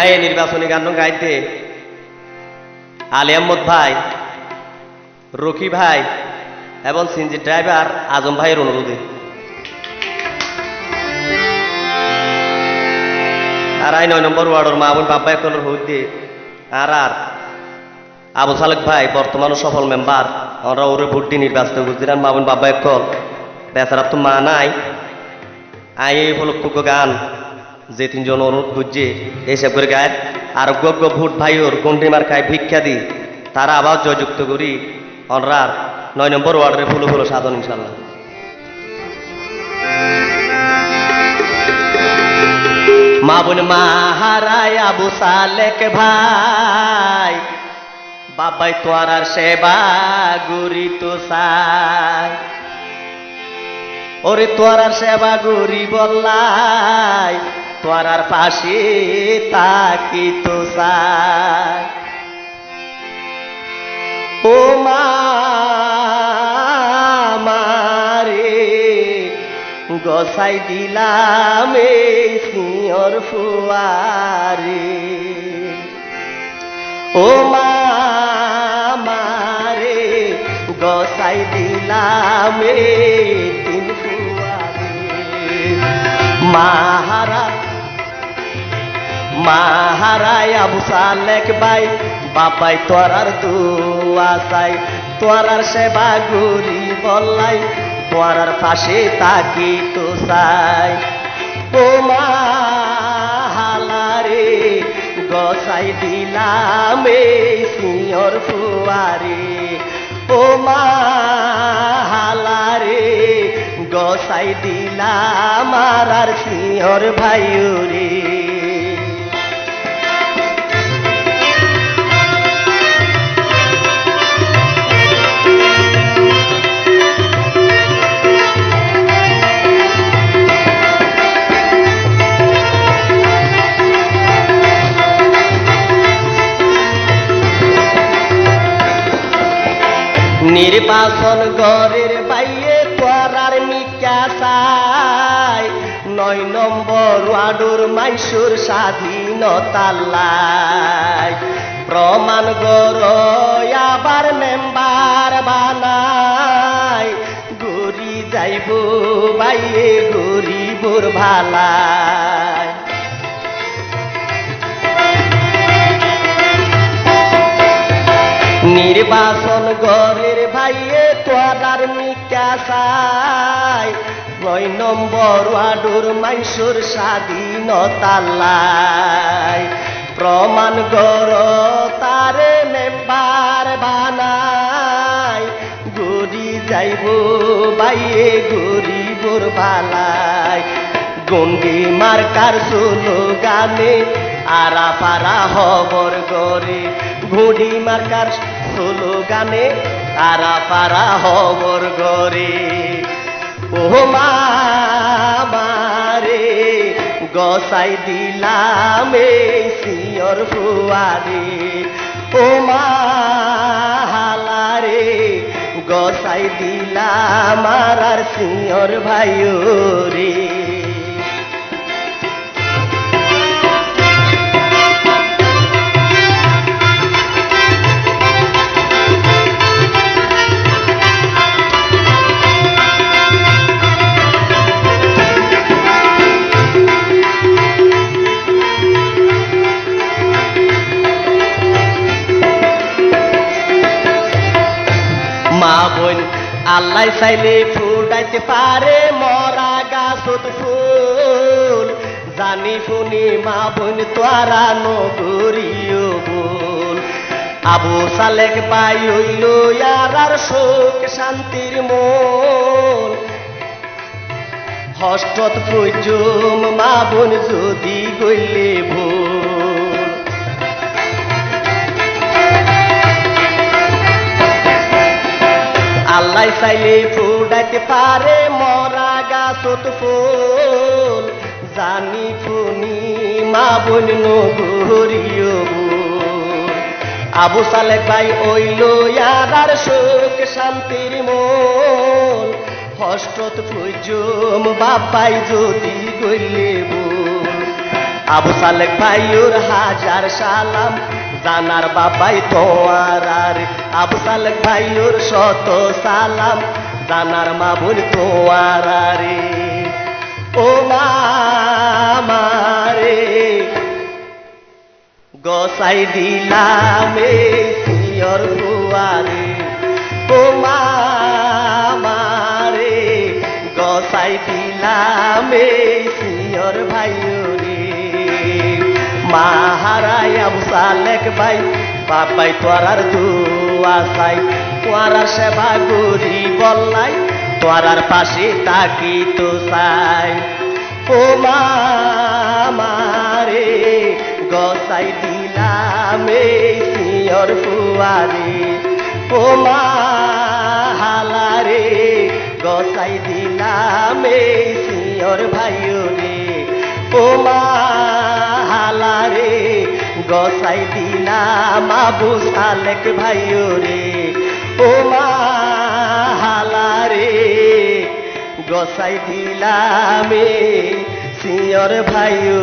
আয়ে নির্বাচনী গান গাইতে। আলী আহমদ ভাই, রকি ভাই এবং সিনজি ড্রাইভার আজম ভাইয়ের অনুরোধে। আর আই নয় নম্বর ওয়ার্ডের মামুন বাবা একলের হইতে আর আর আবু সালেক ভাই বর্তমান সফল মেম্বার। আমরা ওরে ভোট দিয়ে নির্বাচিত করছিলেন মামুন বাবা একল বেচারা তো মা নাই। আই এই উপলক্ষ গান যে তিনজন অনুরোধ করছে এইসব করে গায় আর গজ্ঞ ভোট ভাইওর গন্ডিমার খায় ভিক্ষা দি, তারা আবার জয়যুক্ত করি। অনরার নয় নম্বর ওয়ার্ডের ফুলো ফুলো সাধন, ইনশাল্লাহ। মা বোন মাহারায় আবু সালেক ভাই, বাবাই তোয়ার আর সেবা গুরি তো সাই ওরে তোয়ার আর সেবা গুরি বললাই আর পাশে তাকি তো ও মা, মারে, গসাই দিলাম সিঁয়র ফুয়ারে। ও মা, মারে, গসাই দিলাম তিন ফুয়ারে। মাহারা মাহারায় আবু সালেক বাই বাবাই তোরার দুয়া চাই। তোরার সেবা গুরি বললাই, তোরার পাশে তাকি তো চাই। ও মাহালারে, গসাই দিলাম সিঁয়র ফুয়ারে। ও মাহালারে, গসাই দিলাম আর সিঁয়র ভাইরে নির্বাচন গড়ের বাইয়ে তোরার মিকা চাই। নয় নম্বর ওয়ার্ডুর মাইসুর স্বাধীনতাল্লাই প্রমাণ গড় আবার মেম্বার বানাই। গরি যাইব বাইয়ে গরিবর ভালাই নির্বাচন গড়ের ভাইয়ে তোরার মিকা চাই নয় নম্বর ওয়ার্ডুর মাইসুর স্বাধীনতাল্লাই প্রমাণ গড় তারে মেম্বার বানাই গরি যাইব বাইয়ে গরিবর বালাই গন্ডি মার্কার সুলো গানে আরা পারা হবর গরে ঘুড়ি মার্কার সুলো গানে আরা পারা হবর গরে ও মারে গসাই দিলাম এই সিয়র ফুয়ারে। ও মা হালারে গসাই দিলাম আর সিয়র ভাইও বোন, আল্লাহ চাইলে ফুটাইতে পারে মরা গাছত ফুল। জানি শুনি মা বোন তোরা নগরিও বল আবু সালেক পাই হইল আর শোক শান্তির মন। হস্তত প্রজম মা বোন যদি গইলে ভুল চাইলে ফুটাইতে পারে মরা গাছত ফুল। জানি ফুনি মা বল। আবু সালেক ভাই ওইল আর সুখ শান্তির মন হষ্টত প্রজম বাপাই যদি গইলে আবু সালেক ভাইয়ুর হাজার সালাম জানার বাবাই তোমার আর আবু সালেক ভাইয়ুর শত সালাম, জানার মাবুল তোমার আরে ও মারে গসাই দিলাম সিয়র ফুয়ারে ও মারে গসাই দিলাম সিয়র ভাইরে মাহারাই আবু সালেক ভাই বাবাই তোরার দুয়া সাই তোরার সেবা করি বললাই তোরার পাশে তাকি তো সাই ও মারে গসাই দিলাম এই সিয়র ফুয়ারে। ও হালারে, গসাই দিলাম এই সিয়র ভাইও রে ও হালারে গসাই দিনা মাবু সালেক ভাইও রে। ও হালারে গসাই দিলামে সিয়র ভাইও